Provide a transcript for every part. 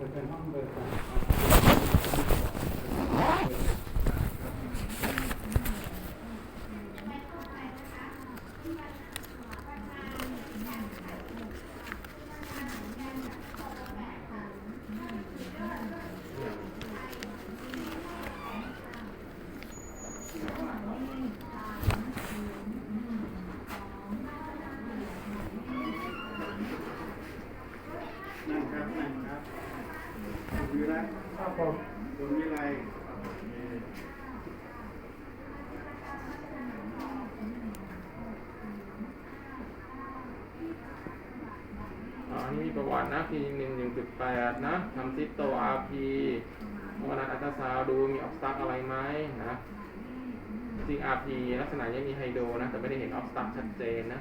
Gracias. ครับผมคุณวิไลอันนี้มีประวัตินะพีหนึ่งหนึ่งจุดแปดนะทำซิปโตอาร์พีวันะอัตราซาวดูมีออฟสตักอะไรไหมนะจริงอาร์พีลักษณะยังมีไฮโดนะ แต่ไม่ได้เห็นออฟสตักชัดเจนนะ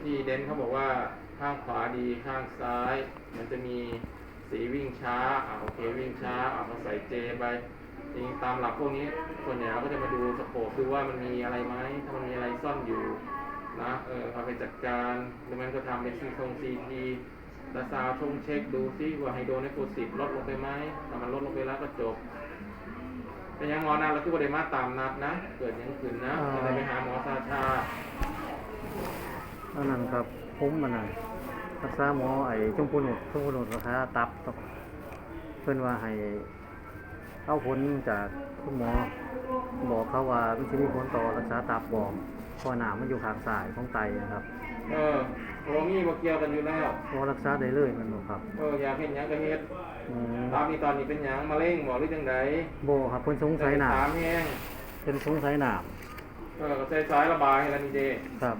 ที่เดนเขาบอกว่า ข้างขวาดีข้างซ้าย มันจะมีสีวิ่งช้าอ่าโอเควิ่งช้าอ่าเราใส่เจไปจริงๆตามหลักพวกนี้ส่วนใหญ่เราก็จะมาดูสโคปดูว่ามันมีอะไรไหมถ้ามันมีอะไรซ่อนอยู่นะเออเอาไปจัดการหรือมันก็ทำเป็นซีทงซีทีตาซาวชงเช็คดูซิว่าไฮโดรในโฟสิบลดลงไปไหมถ้ามันลดลงไปแล้วก็จบแต่ยังหมอนัดเราคือว่าได้มาตามนัดนะ เกิดหยังขึ้นนะจะได้ไปหาหมอซาชาอันนั้นครับ ผมมันน่ะรักษาหมอไอ้จงพูนุดจงพูนุดราคาตับครับเพิ่นว่าให้เอาผลจากคุณหมอบอกเขาว่ามันจะมีผลต่อรักษาตับบอกเพอหนามันอยู่ข้างซ้ายของไตนะครับ เออโอ้มีบ่เกี่ยวกันอยู่แล้วพอรักษาได้เลยแมันบอกครับเอออยากเห็นหยังก็เฮ็ดอืมตามนี้ตอนนี้เป็นหยังมะเร็งบ่หรือจังไดโบครับเพิ่นสงสัยหนาถามแห้งเพิ่นสงสัยหนาเออก็ใส่สายระบายให้แล้วนี่เด้ครับ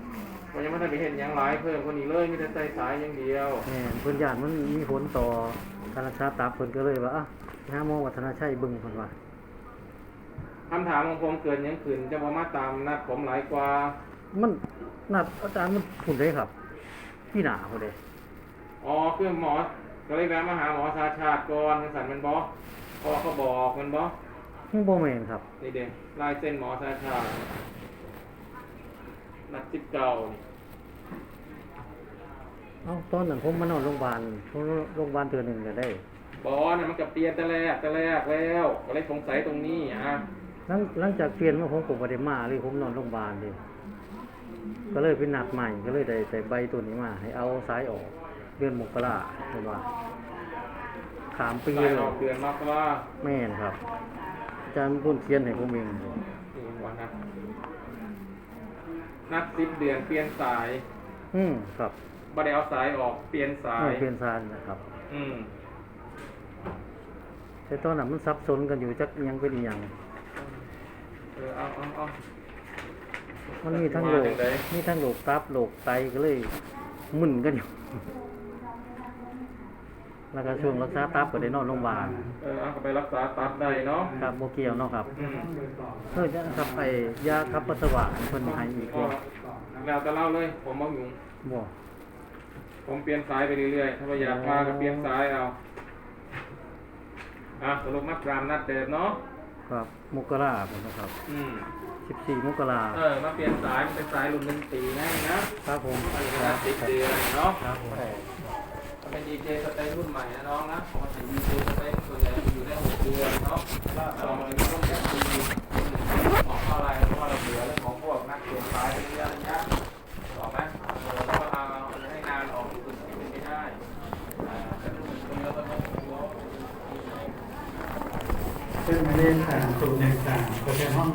เพราะยังไม่ได้ไปเห็นหยังหลายเพิ่มคนนี้เลยมีแต่ใส่สายอย่างเดียวแม่นเพิ่นย่านมันมีผลต่อการรักษาตับเพิ่นก็เลยว่าอะหาหมอวัฒนาชัยเบิ่งเพิ่นว่าคำถามของผมเกิดหยังขึ้นจะมามาตามนัดผมหลายกว่า มันนัดอาจารย์มันผุนได้ครับพี่หนาพุ่นเด้อ๋อคือหมอ ก็เลยแวะมาหาหมอชาชาติก่อนจังสันแมันบอพอเขาบอกแมันบอมันบ่แม่นครับนี่เด้ลายเส้นหมอชาชาติ นัดสิบเก้านี่เอ้าตอนนั้นผมมานอนโรงพยาบาลโรงพยาบาลเทื่อหนึงก็ได้บอนะมันกับเปลี่ยนแต่แรกแต่แรกแล้วก็เลยสงสัยตรงนี้อะหลังหลังจากเปลี่ยนมาผมก็บ่ได้มาเลยผมนอนโรงพยาบาลดิก็เลยไปนัดใหม่ก็เลยได้แต่ใบตัวนี้มา ให้เอาสายออกเดือนมกราเห็นว่าขามปีตายเลออยกเดือนมากว่าแม่นครับอาจารย์พุ่นเขียนให้ผมเองนี่วันนะ นัดสิบเดือนเปลี่ยนสายอืมครับบ่ได้เอาสายออกเปลี่ยนสาเอยอเปลี่ยนซานนะครับอืมแต่ตอนนั้นมันซับซ้อนกันอยู่จักอิหยังเป็นอีหยังเออเอาเอาเอา มันมีทั้งโรคว่าจังใด มีทั้งโรคตับโรคไตก็เลยมึนกันอยู่ แล้วก็ช่วงรักษาตับก็ได้นอนโรงพยาบาลเออเอาก็ไปรักษาตับได้เนาะครับโมเกียวเนาะครับอืมเพื่อจะครับไปยาขับปัสสาวะเพิ่นให้อีกก็บ่แล้วแต่เล่าเลย ผมบ่ยุ่งบ่ผมเปลี่ยนสายไปเรื่อยๆถ้าว่าอยากมาก็เปลี่ยนสายเอาอะสรุปมัดรามนัดเดิมเนาะครับมกราพุ่นนะครับอืม14มกราเออมาเปลี่ยนสายมันเป็นสายรุ่นดนตรีให้นะครับผม อันนี้นัดติดเดือนเนาะ ครับผมถ้า เป็นดีเจสเต็รุ่นใหม่นะน้องนะปกติดีเจสเต็ส่วนใหญ่อยู่ได้หกเดือนเนาะลองเลยมาร่วมกันดีของอะไรเพราะว่าเราเบื่อเรื่องของพวกนักเปลี่ยนสายเระยะระยะต่อไหมเออแล้วก็เอาให้งานออกสุดที่เป็นไม่ได้อ่าแต่ถ้าเป็นคนเดียวก็ต้องกลัวเป็นเรื่องต่างสูตรต่างๆก็จะห้อง